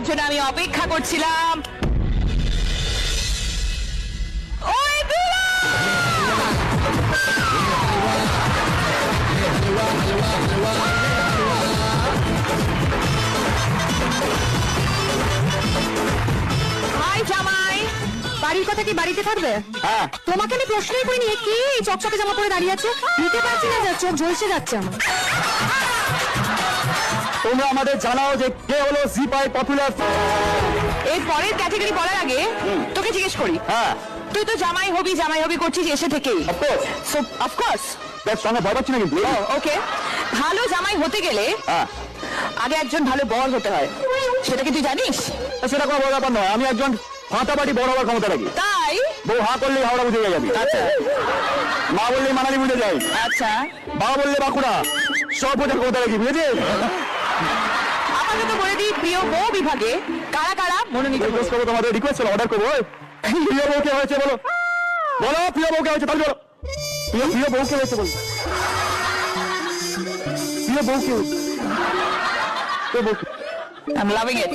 যার জন্য আমি অপেক্ষা করছিলাম! হাই জামাই বাড়ির কথা কি বাড়িতে থাকবে? হ্যাঁ। তোমাকে আমি প্রশ্নই করিনি এ কি? চকচকে জামা পরে দাঁড়িয়ে আছে? নিতে পারছি না যা চোখ ঝলসে যাচ্ছে আমার। তোমরা আমাদের জানাও যে কে হলো সিপাই পপুলার এর পরের ক্যাটাগরি বলার আগে তোকে জিজ্ঞেস করি। হ্যাঁ। তুই তো জামাই হবি জামাই হবি করছিস এসে থেকেই। অফকোর্স সো অফকোর্স তার সঙ্গে ভয় পাচ্ছি না কিন্তু ওকে ভালো জামাই হতে গেলে হ্যাঁ। আগে একজন ভালো বর হতে হয়। সেটা কি তুই জানিস? সেটা কোনো বড় ব্যাপার নয়। আমি একজন ফাটাফাটি বড় হওয়ার ক্ষমতা রাখি। তাই? বউ হা করলেই হাওড়া বুঝে যাবি। আচ্ছা। মা বললেই মানালি বুঝে যাই আচ্ছা। বাবা বললে বাঁকুড়া। সব বোঝার ক্ষমতা রাখি বুঝেছিস? আপাতত বলে দিই প্রিয় বউ বিভাগে কারা কারা মনোনীত রিকোয়েস্ট করব তোমাদের রিকোয়েস্ট অর্ডার করব। প্রিয় বউকে হয়েছে বলো। বলো প্রিয় বউকে হয়েছে তাহলে বলো। প্রিয় প্রিয় বউকে হয়েছে বলো। প্রিয় হয়েছে প্রিয় বউকে আই এম লাভিং ইট